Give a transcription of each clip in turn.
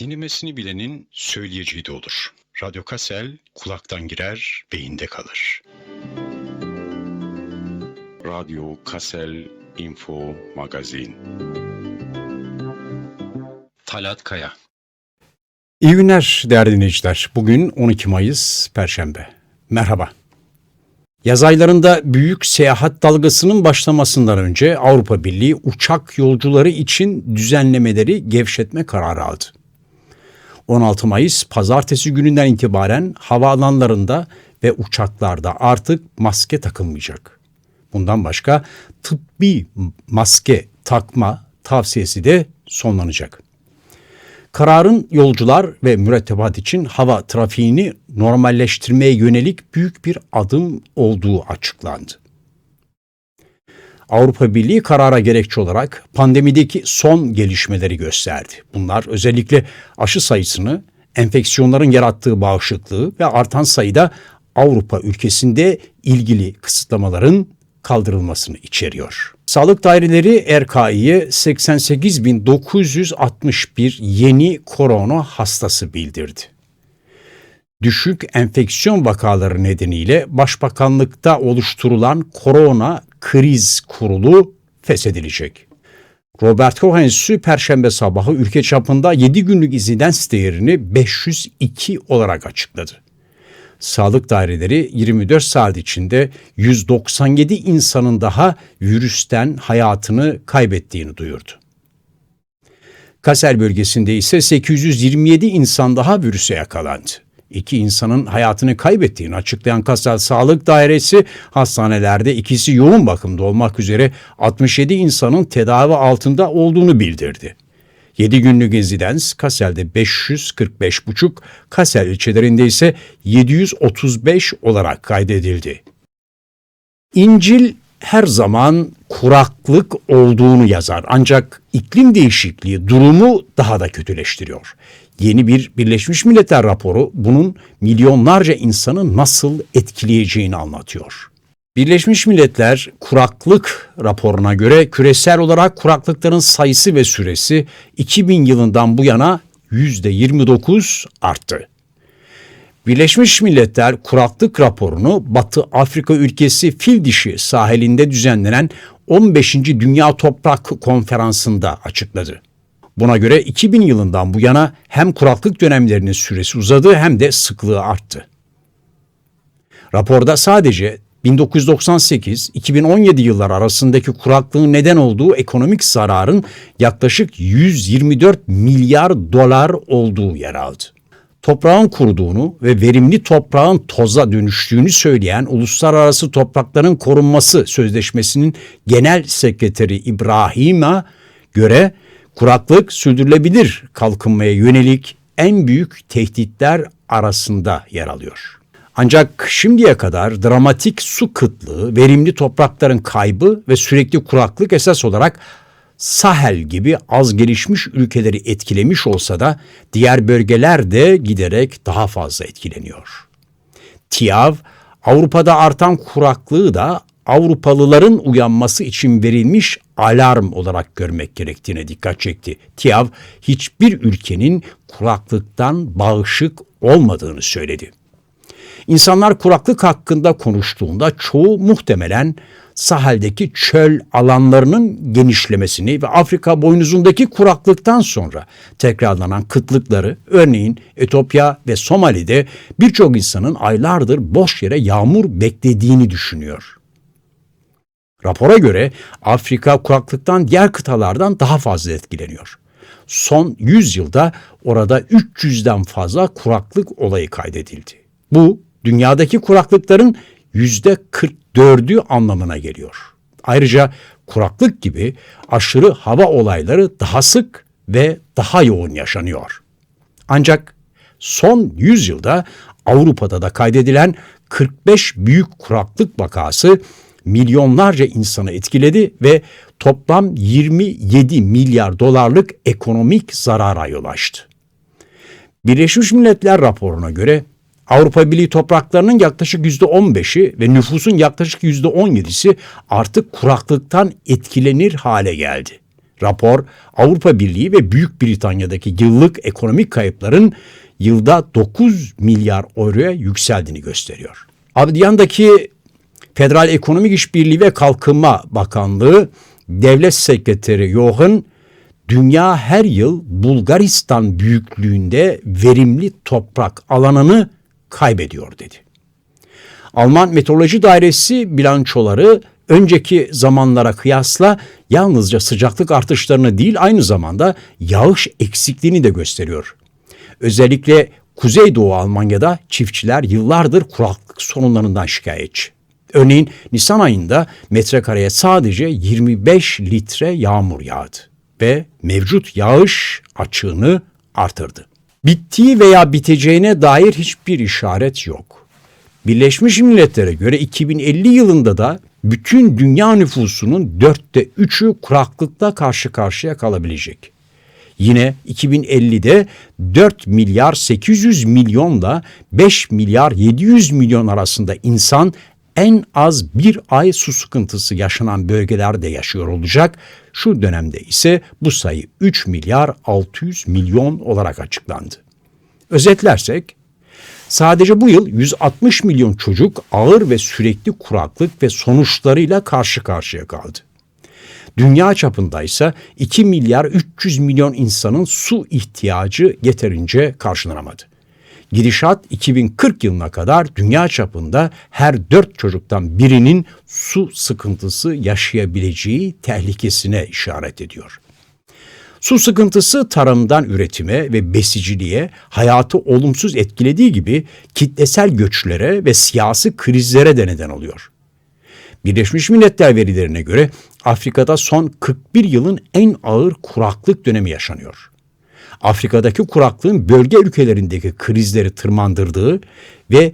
Dinlemesini bilenin söyleyeceği de olur. Radyo Kasel kulaktan girer, beyinde kalır. Radyo Kasel Info Magazin Talat Kaya İyi günler değerli dinleyiciler. Bugün 12 Mayıs Perşembe. Merhaba. Yaz aylarında büyük seyahat dalgasının başlamasından önce Avrupa Birliği uçak yolcuları için düzenlemeleri gevşetme kararı aldı. 16 Mayıs pazartesi gününden itibaren havaalanlarında ve uçaklarda artık maske takılmayacak. Bundan başka tıbbi maske takma tavsiyesi de sonlanacak. Kararın yolcular ve mürettebat için hava trafiğini normalleştirmeye yönelik büyük bir adım olduğu açıklandı. Avrupa Birliği karara gerekçe olarak pandemideki son gelişmeleri gösterdi. Bunlar özellikle aşı sayısını, enfeksiyonların yarattığı bağışıklığı ve artan sayıda Avrupa ülkesinde ilgili kısıtlamaların kaldırılmasını içeriyor. Sağlık daireleri RKİ'ye 88.961 yeni korona hastası bildirdi. Düşük enfeksiyon vakaları nedeniyle Başbakanlıkta oluşturulan korona kriz kurulu feshedilecek. Robert Koch Enstitüsü Perşembe sabahı ülke çapında 7 günlük izidens değerini 502 olarak açıkladı. Sağlık daireleri 24 saat içinde 197 insanın daha virüsten hayatını kaybettiğini duyurdu. Kaser bölgesinde ise 827 insan daha virüse yakalandı. İki insanın hayatını kaybettiğini açıklayan Kassel Sağlık Dairesi hastanelerde ikisi yoğun bakımda olmak üzere 67 insanın tedavi altında olduğunu bildirdi. 7 günlük insidens Kassel'de 545,5, Kassel ilçelerinde ise 735 olarak kaydedildi. İncil her zaman kuraklık olduğunu yazar ancak iklim değişikliği durumu daha da kötüleştiriyor. Yeni bir Birleşmiş Milletler raporu bunun milyonlarca insanı nasıl etkileyeceğini anlatıyor. Birleşmiş Milletler kuraklık raporuna göre küresel olarak kuraklıkların sayısı ve süresi 2000 yılından bu yana %29 arttı. Birleşmiş Milletler kuraklık raporunu Batı Afrika ülkesi Fil Dişi sahilinde düzenlenen 15. Dünya Toprak Konferansı'nda açıkladı. Buna göre 2000 yılından bu yana hem kuraklık dönemlerinin süresi uzadı hem de sıklığı arttı. Raporda sadece 1998-2017 yıllar arasındaki kuraklığın neden olduğu ekonomik zararın yaklaşık 124 milyar dolar olduğu yer aldı. Toprağın kuruduğunu ve verimli toprağın toza dönüştüğünü söyleyen Uluslararası Toprakların Korunması Sözleşmesi'nin Genel Sekreteri İbrahim'a göre kuraklık sürdürülebilir kalkınmaya yönelik en büyük tehditler arasında yer alıyor. Ancak şimdiye kadar dramatik su kıtlığı, verimli toprakların kaybı ve sürekli kuraklık esas olarak Sahel gibi az gelişmiş ülkeleri etkilemiş olsa da diğer bölgeler de giderek daha fazla etkileniyor. TİAV, Avrupa'da artan kuraklığı da Avrupalıların uyanması için verilmiş alarm olarak görmek gerektiğine dikkat çekti. TİAV hiçbir ülkenin kuraklıktan bağışık olmadığını söyledi. İnsanlar kuraklık hakkında konuştuğunda çoğu muhtemelen Sahel'deki çöl alanlarının genişlemesini ve Afrika boynuzundaki kuraklıktan sonra tekrarlanan kıtlıkları, örneğin Etiyopya ve Somali'de birçok insanın aylardır boş yere yağmur beklediğini düşünüyor. Rapora göre Afrika kuraklıktan diğer kıtalardan daha fazla etkileniyor. Son 100 yılda orada 300'den fazla kuraklık olayı kaydedildi. Bu dünyadaki kuraklıkların yüzde 44'ü anlamına geliyor. Ayrıca kuraklık gibi aşırı hava olayları daha sık ve daha yoğun yaşanıyor. Ancak son 100 yılda Avrupa'da da kaydedilen 45 büyük kuraklık vakası milyonlarca insanı etkiledi ve toplam 27 milyar dolarlık ekonomik zarara yol açtı. Birleşmiş Milletler raporuna göre Avrupa Birliği topraklarının yaklaşık %15'i ve nüfusun yaklaşık %17'si artık kuraklıktan etkilenir hale geldi. Rapor Avrupa Birliği ve Büyük Britanya'daki yıllık ekonomik kayıpların yılda 9 milyar euroya yükseldiğini gösteriyor. Abdiyan'daki Federal Ekonomik İşbirliği ve Kalkınma Bakanlığı Devlet Sekreteri Johan dünya her yıl Bulgaristan büyüklüğünde verimli toprak alanını kaybediyor dedi. Alman Meteoroloji Dairesi bilançoları önceki zamanlara kıyasla yalnızca sıcaklık artışlarını değil aynı zamanda yağış eksikliğini de gösteriyor. Özellikle Kuzeydoğu Almanya'da çiftçiler yıllardır kuraklık sorunlarından şikayetçi. Örneğin Nisan ayında metrekareye sadece 25 litre yağmur yağdı ve mevcut yağış açığını artırdı. Bittiği veya biteceğine dair hiçbir işaret yok. Birleşmiş Milletler'e göre 2050 yılında da bütün dünya nüfusunun dörtte üçü kuraklıkla karşı karşıya kalabilecek. Yine 2050'de 4 milyar 800 milyonla 5 milyar 700 milyon arasında insan en az bir ay su sıkıntısı yaşanan bölgelerde yaşıyor olacak. Şu dönemde ise bu sayı 3 milyar 600 milyon olarak açıklandı. Özetlersek Sadece bu yıl 160 milyon çocuk ağır ve sürekli kuraklık ve sonuçlarıyla karşı karşıya kaldı. Dünya çapında ise 2 milyar 300 milyon insanın su ihtiyacı yeterince karşılanamadı. Gidişat 2040 yılına kadar dünya çapında her dört çocuktan birinin su sıkıntısı yaşayabileceği tehlikesine işaret ediyor. Su sıkıntısı tarımdan üretime ve besiciliğe hayatı olumsuz etkilediği gibi kitlesel göçlere ve siyasi krizlere de neden oluyor. Birleşmiş Milletler verilerine göre Afrika'da son 41 yılın en ağır kuraklık dönemi yaşanıyor. Afrika'daki kuraklığın bölge ülkelerindeki krizleri tırmandırdığı ve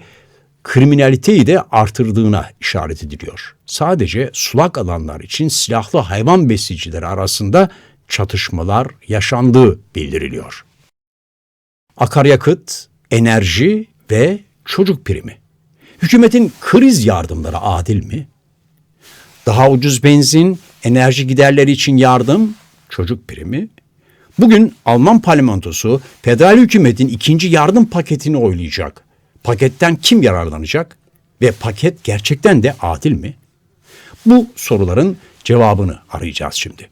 kriminaliteyi de artırdığına işaret ediliyor. Sadece sulak alanlar için silahlı hayvan besicileri arasında çatışmalar yaşandığı bildiriliyor. Akaryakıt, enerji ve çocuk primi. Hükümetin kriz yardımları adil mi? Daha ucuz benzin, enerji giderleri için yardım, çocuk primi. Bugün Alman parlamentosu federal hükümetin ikinci yardım paketini oylayacak. Paketten kim yararlanacak ve paket gerçekten de adil mi? Bu soruların cevabını arayacağız şimdi.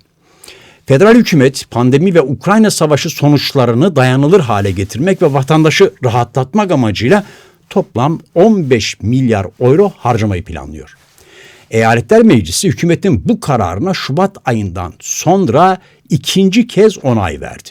Federal hükümet pandemi ve Ukrayna savaşı sonuçlarını dayanılır hale getirmek ve vatandaşı rahatlatmak amacıyla toplam 15 milyar euro harcamayı planlıyor. Eyaletler Meclisi hükümetin bu kararına Şubat ayından sonra ikinci kez onay verdi.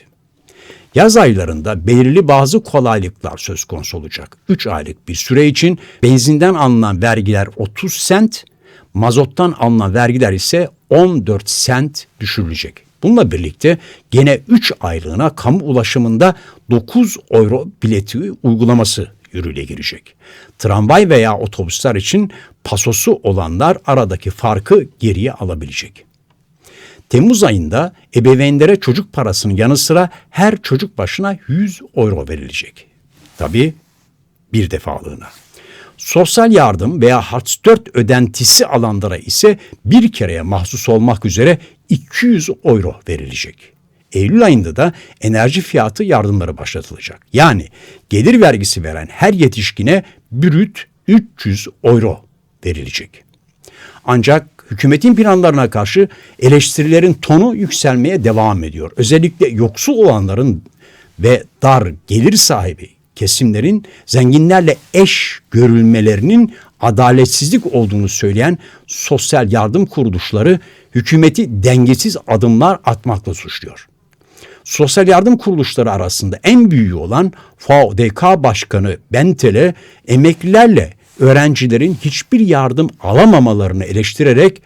Yaz aylarında belirli bazı kolaylıklar söz konusu olacak. 3 aylık bir süre için benzinden alınan vergiler 30 sent, mazottan alınan vergiler ise 14 sent düşürülecek. Bununla birlikte gene 3 aylığına kamu ulaşımında 9 euro bileti uygulaması yürürlüğe girecek. Tramvay veya otobüsler için pasosu olanlar aradaki farkı geriye alabilecek. Temmuz ayında ebeveynlere çocuk parasının yanı sıra her çocuk başına 100 euro verilecek. Tabii bir defalığına. Sosyal yardım veya harç 4 ödentisi alanlara ise bir kereye mahsus olmak üzere 200 euro verilecek. Eylül ayında da enerji fiyatı yardımları başlatılacak. Yani gelir vergisi veren her yetişkine brüt 300 euro verilecek. Ancak hükümetin planlarına karşı eleştirilerin tonu yükselmeye devam ediyor. Özellikle yoksul olanların ve dar gelir sahibi kesimlerin zenginlerle eş görülmelerinin adaletsizlik olduğunu söyleyen sosyal yardım kuruluşları hükümeti dengesiz adımlar atmakla suçluyor. Sosyal yardım kuruluşları arasında en büyüğü olan FAODK Başkanı Bentele emeklilerle öğrencilerin hiçbir yardım alamamalarını eleştirerek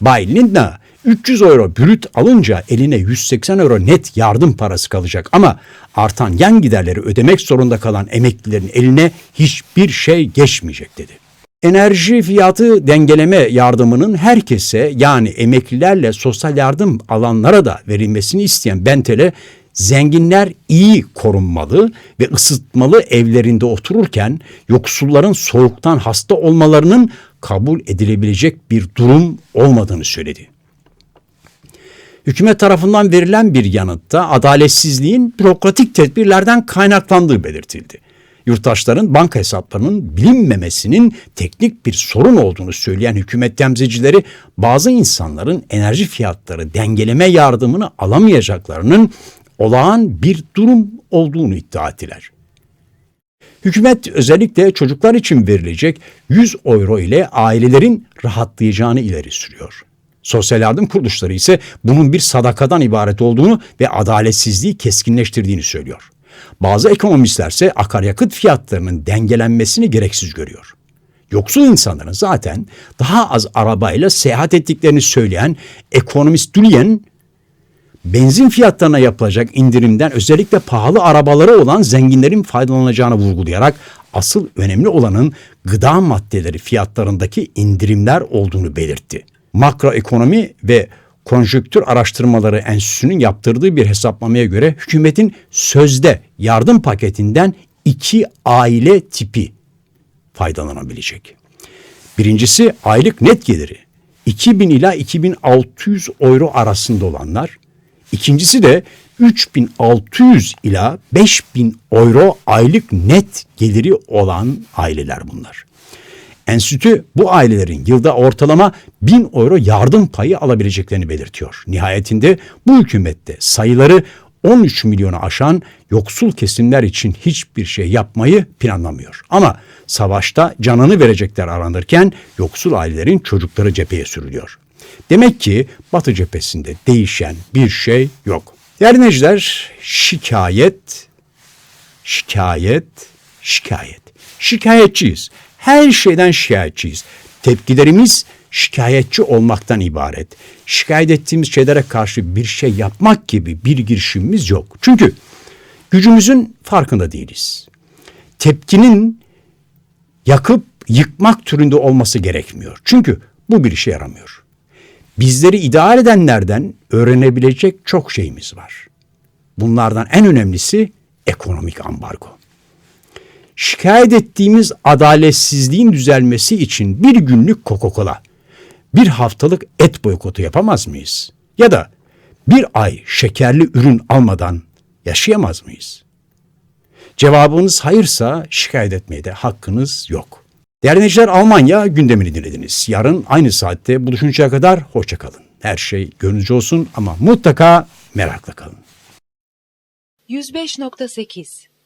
Bay Lindna 300 euro brüt alınca eline 180 euro net yardım parası kalacak ama artan yan giderleri ödemek zorunda kalan emeklilerin eline hiçbir şey geçmeyecek dedi. Enerji fiyatı dengeleme yardımının herkese yani emeklilerle sosyal yardım alanlara da verilmesini isteyen Bentel'e zenginler iyi korunmalı ve ısıtmalı evlerinde otururken yoksulların soğuktan hasta olmalarının kabul edilebilecek bir durum olmadığını söyledi. Hükümet tarafından verilen bir yanıtta adaletsizliğin bürokratik tedbirlerden kaynaklandığı belirtildi. Yurttaşların banka hesaplarının bilinmemesinin teknik bir sorun olduğunu söyleyen hükümet temsilcileri bazı insanların enerji fiyatları dengeleme yardımını alamayacaklarının olağan bir durum olduğunu iddia ettiler. Hükümet özellikle çocuklar için verilecek 100 euro ile ailelerin rahatlayacağını ileri sürüyor. Sosyal yardım kuruluşları ise bunun bir sadakadan ibaret olduğunu ve adaletsizliği keskinleştirdiğini söylüyor. Bazı ekonomistler ise akaryakıt fiyatlarının dengelenmesini gereksiz görüyor. Yoksul insanların zaten daha az arabayla seyahat ettiklerini söyleyen ekonomist Dulien benzin fiyatlarına yapılacak indirimden özellikle pahalı arabaları olan zenginlerin faydalanacağını vurgulayarak asıl önemli olanın gıda maddeleri fiyatlarındaki indirimler olduğunu belirtti. Makroekonomi ve Konjüktür Araştırmaları Enstitüsü'nün yaptırdığı bir hesaplamaya göre hükümetin sözde yardım paketinden iki aile tipi faydalanabilecek. Birincisi aylık net geliri 2000 ila 2600 euro arasında olanlar. İkincisi de 3600 ila 5000 euro aylık net geliri olan aileler bunlar. Enstitü bu ailelerin yılda ortalama 1000 euro yardım payı alabileceklerini belirtiyor. Nihayetinde bu hükümette sayıları 13 milyonu aşan yoksul kesimler için hiçbir şey yapmayı planlamıyor. Ama savaşta canını verecekler aranırken yoksul ailelerin çocukları cepheye sürülüyor. Demek ki Batı cephesinde değişen bir şey yok. Değerli dinleyiciler, şikayet, şikayet, şikayet. Şikayetçiyiz. Her şeyden şikayetçiyiz. Tepkilerimiz şikayetçi olmaktan ibaret. Şikayet ettiğimiz şeylere karşı bir şey yapmak gibi bir girişimimiz yok. Çünkü gücümüzün farkında değiliz. Tepkinin yakıp yıkmak türünde olması gerekmiyor. Çünkü bu bir işe yaramıyor. Bizleri idare edenlerden öğrenebilecek çok şeyimiz var. Bunlardan en önemlisi ekonomik ambargo. Şikayet ettiğimiz adaletsizliğin düzelmesi için bir günlük Coca-Cola, bir haftalık et boykotu yapamaz mıyız? Ya da bir ay şekerli ürün almadan yaşayamaz mıyız? Cevabınız hayırsa şikayet etmeye de hakkınız yok. Değerli dinleyiciler Almanya gündemini dinlediniz. Yarın aynı saatte buluşuncaya kadar hoşçakalın. Her şey gönlünüzce olsun ama mutlaka merakla kalın. 105.8